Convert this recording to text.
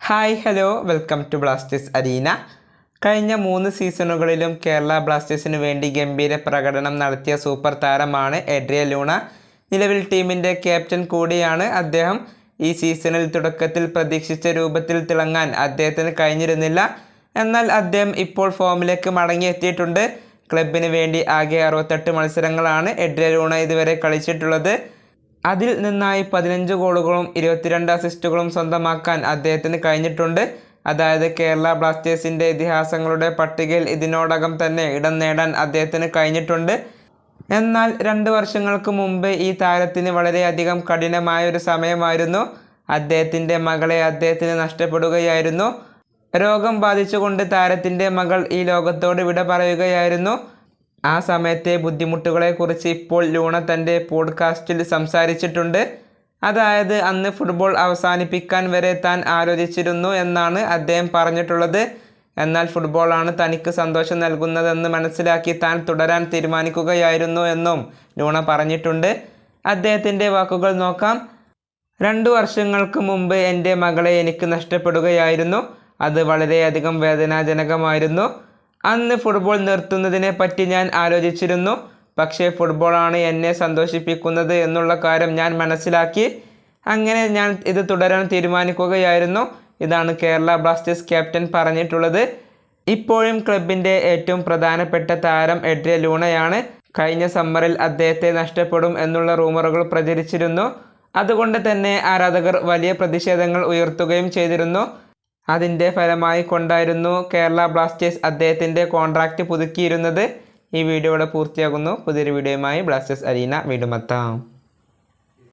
Hi hello welcome to Blasters Arena കഴിഞ്ഞ മൂന്ന് സീസണുകളിലും കേരള ബ്ലാസ്റ്റേഴ്സിന് വേണ്ടി ഗംഭീര പ്രകടനം നടത്തിയ സൂപ്പർ താരമാണ് എഡ്രിയ ലൂണ. നിലവിൽ ടീമിന്റെ ക്യാപ്റ്റൻ കൂടിയാണ് അദ്ദേഹം. ഈ സീസണിൽ തുടക്കത്തിൽ പ്രതീക്ഷിച്ച രൂപത്തിൽ തിളങ്ങാൻ അദ്ദേഹത്തിന് കഴിഞ്ഞിരുന്നില്ല. എന്നാൽ അദ്ദേഹം ഇപ്പോൾ ഫോമിലേക്ക് മടങ്ങിയെത്തിയിട്ടുണ്ട്. ക്ലബിന് വേണ്ടി ആകെ അറുപത്തെട്ട് മത്സരങ്ങളാണ് എഡ്രിയ ലൂണ ഇതുവരെ കളിച്ചിട്ടുള്ളത്. അതിൽ നിന്നായി പതിനഞ്ച് ഗോളുകളും ഇരുപത്തിരണ്ട് അസിസ്റ്റുകളും സ്വന്തമാക്കാൻ അദ്ദേഹത്തിന് കഴിഞ്ഞിട്ടുണ്ട്. അതായത് കേരള ബ്ലാസ്റ്റേഴ്സിന്റെ ഇതിഹാസങ്ങളുടെ പട്ടികയിൽ ഇതിനോടകം തന്നെ ഇടം നേടാൻ അദ്ദേഹത്തിന് കഴിഞ്ഞിട്ടുണ്ട്. എന്നാൽ രണ്ട് വർഷങ്ങൾക്ക് മുമ്പ് ഈ താരത്തിന് വളരെയധികം കഠിനമായ ഒരു സമയമായിരുന്നു. അദ്ദേഹത്തിന്റെ മകളെ അദ്ദേഹത്തിന് നഷ്ടപ്പെടുകയായിരുന്നു. രോഗം ബാധിച്ചുകൊണ്ട് താരത്തിന്റെ മകൾ ഈ ലോകത്തോട് വിട പറയുകയായിരുന്നു. ആ സമയത്തെ ബുദ്ധിമുട്ടുകളെക്കുറിച്ച് ഇപ്പോൾ ലൂണ തന്റെ പോഡ്കാസ്റ്റിൽ സംസാരിച്ചിട്ടുണ്ട്. അതായത് അന്ന് ഫുട്ബോൾ അവസാനിപ്പിക്കാൻ വരെ താൻ ആലോചിച്ചിരുന്നു എന്നാണ് അദ്ദേഹം പറഞ്ഞിട്ടുള്ളത്. എന്നാൽ ഫുട്ബോളാണ് തനിക്ക് സന്തോഷം നൽകുന്നതെന്ന് മനസ്സിലാക്കി താൻ തുടരാൻ തീരുമാനിക്കുകയായിരുന്നു എന്നും ലൂണ പറഞ്ഞിട്ടുണ്ട്. അദ്ദേഹത്തിന്റെ വാക്കുകൾ നോക്കാം. രണ്ടു വർഷങ്ങൾക്ക് മുമ്പ് എന്റെ മകളെ എനിക്ക് നഷ്ടപ്പെടുകയായിരുന്നു. അത് വളരെയധികം വേദനാജനകമായിരുന്നു. അന്ന് ഫുട്ബോൾ നിർത്തുന്നതിനെ പറ്റി ഞാൻ ആലോചിച്ചിരുന്നു. പക്ഷേ ഫുട്ബോളാണ് എന്നെ സന്തോഷിപ്പിക്കുന്നത് എന്നുള്ള കാര്യം ഞാൻ മനസ്സിലാക്കി. അങ്ങനെ ഞാൻ ഇത് തുടരാൻ തീരുമാനിക്കുകയായിരുന്നു. ഇതാണ് കേരള ബ്ലാസ്റ്റേഴ്സ് ക്യാപ്റ്റൻ പറഞ്ഞിട്ടുള്ളത്. ഇപ്പോഴും ക്ലബിന്റെ ഏറ്റവും പ്രധാനപ്പെട്ട താരം എഡ്രിയ ലൂണയാണ്. കഴിഞ്ഞ സമ്മറിൽ അദ്ദേഹത്തെ നഷ്ടപ്പെടും എന്നുള്ള റൂമറുകൾ പ്രചരിച്ചിരുന്നു. അതുകൊണ്ട് തന്നെ ആരാധകർ വലിയ പ്രതിഷേധങ്ങൾ ഉയർത്തുകയും ചെയ്തിരുന്നു. അതിന്റെ ഫലമായി കൊണ്ടായിരുന്നു കേരള ബ്ലാസ്റ്റേഴ്സ് അദ്ദേഹത്തിന്റെ കോൺട്രാക്റ്റ് പുതുക്കിയിരുന്നത്. ഈ വീഡിയോ ഇവിടെ പൂർത്തിയാകുന്നു പുതിയൊരു വീഡിയോയുമായി ബ്ലാസ്റ്റേഴ്സ് അരീന വീണ്ടും എത്താം.